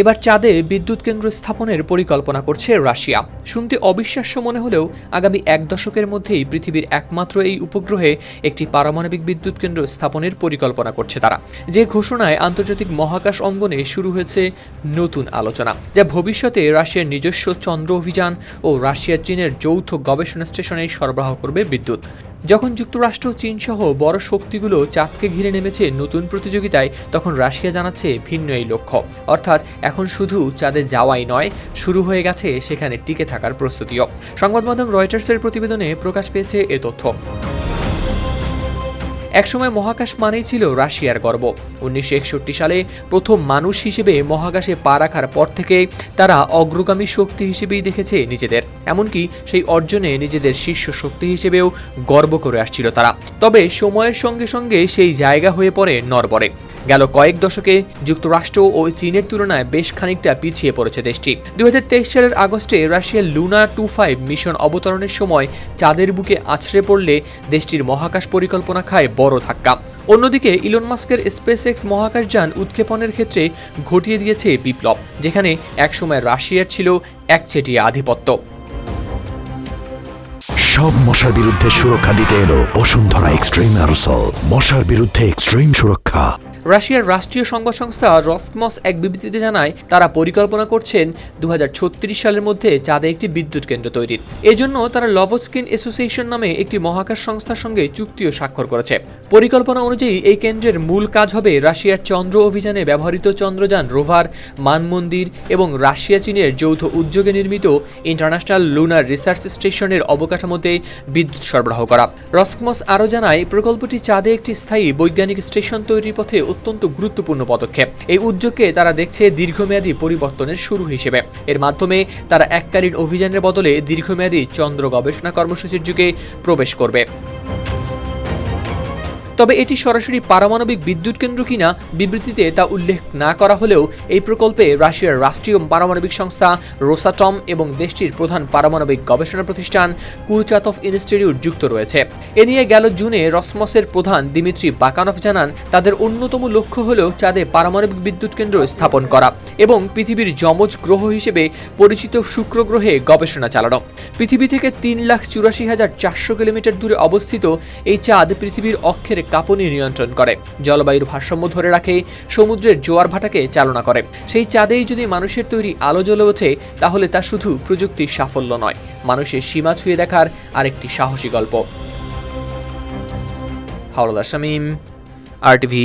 এবার চাঁদে বিদ্যুৎ কেন্দ্র স্থাপনের পরিকল্পনা করছে রাশিয়া। শুনতে অবিশ্বাস্য মনে হলেও আগামী এক দশকের মধ্যেই পৃথিবীর একমাত্র এই উপগ্রহে একটি পারমাণবিক বিদ্যুৎ কেন্দ্র স্থাপনের পরিকল্পনা করছে তারা। যে ঘোষণায় আন্তর্জাতিক মহাকাশ অঙ্গনে শুরু হয়েছে নতুন আলোচনা, যা ভবিষ্যতে রাশিয়ার নিজস্ব চন্দ্র অভিযান ও রাশিয়া চীনের যৌথ গবেষণা স্টেশনে সরবরাহ করবে বিদ্যুৎ। যখন যুক্তরাষ্ট্র চীন সহ বড় শক্তিগুলো চাঁদকে ঘিরে নেমেছে নতুন প্রতিযোগিতায়, তখন রাশিয়া জানাচ্ছে ভিন্ন এই লক্ষ্য। অর্থাৎ এখন শুধু চাঁদে যাওয়াই নয়, শুরু হয়ে গেছে সেখানে টিকে থাকার প্রস্তুতিও। সংবাদ মাধ্যম রয়টার্সের প্রতিবেদনে প্রকাশ পেয়েছে এ তথ্য। একসময় মহাকাশ মানেই ছিল রাশিয়ার গর্ব। উনিশশো একষট্টি সালে প্রথম মানুষ হিসেবে মহাকাশে পা রাখার পর থেকে তারা অগ্রগামী শক্তি হিসেবেই দেখেছে নিজেদের। এমনকি সেই অর্জনে নিজেদের শীর্ষ শক্তি হিসেবেও গর্ব করে আসছিল তারা। তবে সময়ের সঙ্গে সঙ্গে সেই জায়গা হয়ে পড়ে নরবরে। গেল কয়েক দশকে যুক্তরাষ্ট্র ও চীনের তুলনায় বেশ খানিকটা পিছিয়ে পড়েছে দেশটি। দু সালের আগস্টে রাশিয়ার লুনা টু ফাইভ মিশন অবতরণের সময় চাঁদের বুকে আছড়ে পড়লে দেশটির মহাকাশ পরিকল্পনা খায় বড় ধাক্কা। অন্যদিকে ইলন মাস্কের স্পেস এক্স মহাকাশযান উৎক্ষেপণের ক্ষেত্রে ঘটিয়ে দিয়েছে বিপ্লব, যেখানে একসময় রাশিয়ার ছিল একচেটিয়া আধিপত্য। সব মশার বিরুদ্ধে সুরক্ষা দিতে এলো বসুন্ধরা এক্সট্রিম অ্যারোসল। মশার বিরুদ্ধে এক্সট্রিম সুরক্ষা। রাশিয়ার রাষ্ট্রীয় সংবাদ সংস্থা রসমস এক বিবৃতিতে জানায়, তারা পরিকল্পনা করছেন দু হাজার ছত্রিশ সালের মধ্যে চাঁদে একটি বিদ্যুৎ কেন্দ্র তৈরির। এজন্য তারা লভস্কিন অ্যাসোসিয়েশন নামে একটি মহাকাশ সংস্থার সঙ্গে চুক্তিও স্বাক্ষর করেছে। পরিকল্পনা অনুযায়ী এই কেন্দ্রের মূল কাজ হবে রাশিয়ার চন্দ্র অভিযানে ব্যবহৃত চন্দ্রযান রোভার, মানমন্দির এবং রাশিয়া চীনের যৌথ উদ্যোগে নির্মিত ইন্টারন্যাশনাল লুনার রিসার্চ স্টেশনের অবকাঠামোতে বিদ্যুৎ সরবরাহ করা। রসকমস আরও জানায়, প্রকল্পটি চাঁদে একটি স্থায়ী বৈজ্ঞানিক স্টেশন তৈরির পথে অত্যন্ত গুরুত্বপূর্ণ পদক্ষেপ। এই উদ্যোগকে তারা দেখছে দীর্ঘমেয়াদী পরিবর্তনের শুরু হিসেবে। এর মাধ্যমে তারা এককালীন অভিযানের বদলে দীর্ঘমেয়াদী চন্দ্র গবেষণা কর্মসূচির যুগে প্রবেশ করবে। তবে এটি সরাসরি পারমাণবিক বিদ্যুৎ কেন্দ্র কিনা বিবৃতিতে তা উল্লেখ না করা হলেও এই প্রকল্পে রাশিয়ার রাষ্ট্রীয় পারমাণবিক সংস্থা রোসাটম এবং দেশটির প্রধান পারমাণবিক গবেষণা প্রতিষ্ঠান কুরচাতফ ইনস্টিটিউট যুক্ত রয়েছে। এ নিয়ে গেল জুনে রসমসের প্রধান দিমিত্রি বাকানফ জানান, তাদের অন্যতম লক্ষ্য হল চাঁদে পারমাণবিক বিদ্যুৎ কেন্দ্র স্থাপন করা এবং পৃথিবীর যমজ গ্রহ হিসেবে পরিচিত শুক্র গ্রহে গবেষণা চালানো। পৃথিবী থেকে তিন লাখ চুরাশি হাজার চারশো কিলোমিটার দূরে অবস্থিত এই চাঁদ পৃথিবীর অক্ষের কাঁপুনি নিয়ন্ত্রণ করে। জলবায়ুর ভারসাম্য ধরে রাখে, সমুদ্রের জোয়ার ভাটাকে চালনা করে। সেই চাঁদেই যদি মানুষের তৈরি আলো জ্বলে ওঠে, তাহলে তা শুধু প্রযুক্তির সাফল্য নয়, মানুষের সীমা ছুঁয়ে দেখার আরেকটি সাহসী গল্প। হাওলাদার শামীম আর টিভি